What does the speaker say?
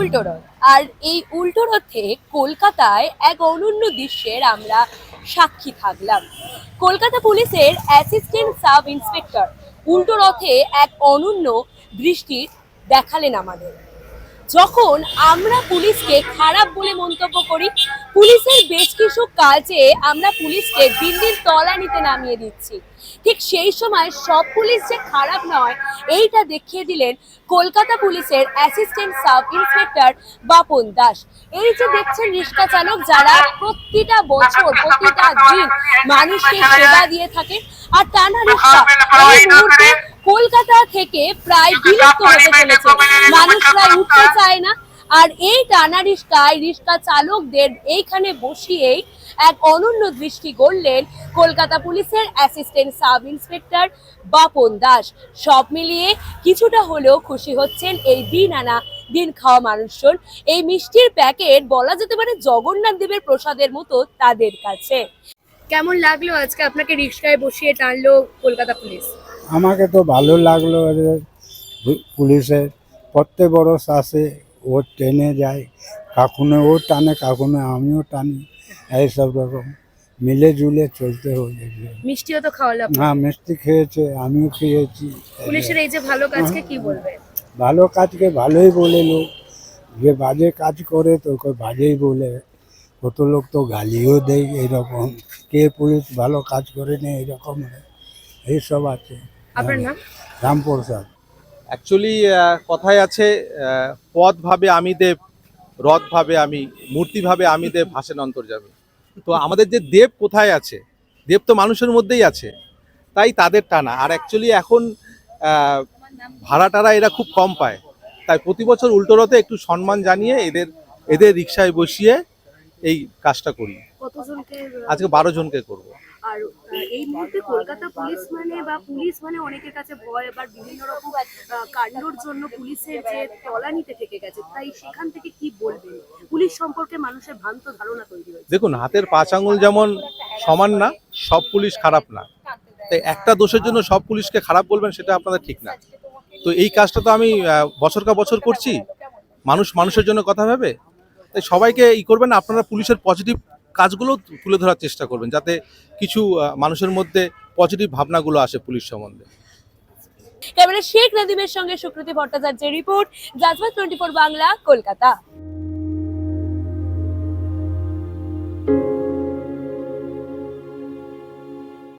উল্টো রথ আর এই উল্টো রথে কলকাতায় এক অনন্য দৃশ্যের আমরা সাক্ষী থাকলাম। কলকাতা পুলিশের অ্যাসিস্ট্যান্ট সাব ইন্সপেক্টর উল্টো রথে এক অনন্য দৃষ্টি দেখালেন আমাদের। যখন আমরা পুলিশকে খারাপ বলে মন্তব্য করি পুলিশের বেশ কিছু কাজে আমরা পুলিশকে দিন দিন তলানিতে নামিয়ে দিচ্ছি ঠিক সেই সময় সব পুলিশ যে খারাপ নয় এইটা দেখিয়ে দিলেন কলকাতা পুলিশের assistant sub inspector Bapan Das এই যে দেখছেন রিক্সা চালক যারা প্রতিটা বছর প্রতিটা দিন মানুষকে সেবা দিয়ে থাকে আর টানা রিক্সা এই মুহূর্তে কলকাতা থেকে প্রায় বিলুপ্ত হতে চলেছে মানুষ প্রায় উঠতে চায় না। আর এই টানা রিক্সায় রিক্সা চালকদের এইখানে বসিয়েই এক অনন্য দৃষ্টি গড়লেন কলকাতা পুলিশের assistant sub inspector Bapan Das. সব মিলিয়ে কিছুটা হলেও খুশি হচ্ছেন এই দিন আনা দিন খাওয়া মানুষজন। এই মিষ্টির প্যাকেট বলা যেতে পারে জগন্নাথ দেবের প্রসাদের মতো তাদের কাছে। কেমন লাগল আজকে আপনাকে রিক্সায় বসিয়ে টানলো কলকাতা পুলিশ? আমাকে তো ভালো লাগল পুলিশের প্রত্যেক বরস আসে ও ট্রেনে যায় কাকুনে ও টানে কাকুনে আমিও টানি এইসব রকম। মিলে জুলে চলতে হয়ে মিষ্টিও তো খাওয়ালো আপনাকে। হ্যাঁ মিষ্টি খেয়েছে আমিও খেয়েছি। পুলিশের এই যে ভালো কাজকে কি বলবেন? ভালো কাজকে ভালোই বলে লোক যে বাজে কাজ করে তো ওকে বাজেই বলে। কত লোক তো গালিও দেয় এইরকম কে পুলিশ ভালো কাজ করে না এইরকম এইসব আছে। আপনার নাম? রামপ্রসাদ অ্যাকচুয়ালি কথায় আছে আহ, পদ ভাবে আমি দেব রথ ভাবে আমি মূর্তি ভাবে আমি দেব ভাসেন অন্তর্যামী। তো আমাদের যে দেব কোথায় আছে? দেব তো মানুষের মধ্যেই আছে। তাই তাদের টানা। আর অ্যাকচুয়ালি এখন আহ, ভাড়া টাড়া এরা খুব কম পায়। তাই প্রতি বছর উল্টো রথে একটু সম্মান জানিয়ে এদের এদের রিক্সায় বসিয়ে এই কাজটা করি। আজকে বারো জনকে করব। আর এই মুহূর্তে কলকাতা পুলিশ মানে বা পুলিশ মানে অনেকের কাছে ভয় বা বিভিন্ন রকম কাণ্ডর জন্য পুলিশের যে তলানিতে থেকে গেছে, তাই সেখান থেকে কি বলবেন? পুলিশ সম্পর্কে মানুষের ভ্রান্ত ধারণা তৈরি হয়েছে। দেখুন, হাতের পাঁচ আঙুল যেমন সমান না, সব পুলিশ খারাপ না। তাই একটা দোষের জন্য সব পুলিশকে খারাপ বলবেন, সেটা আপনাদের ঠিক না। তো এই কাজটা তো আমি বছর কা বছর করছি। মানুষ মানুষের জন্য কথা ভেবে। তাই সবাইকে ই করবেন আপনারা পুলিশের পজিটিভ কাজগুলো তুলে ধরার চেষ্টা করবেন যাতে কিছু মানুষের মধ্যে পজিটিভ ভাবনাগুলো আসে পুলিশ সম্বন্ধে। ক্যামেরা শেখ নাদিমের সঙ্গে সুকৃতি ভট্টাচার্যের রিপোর্ট জাজবা টোয়েন্টি বাংলা, কলকাতা।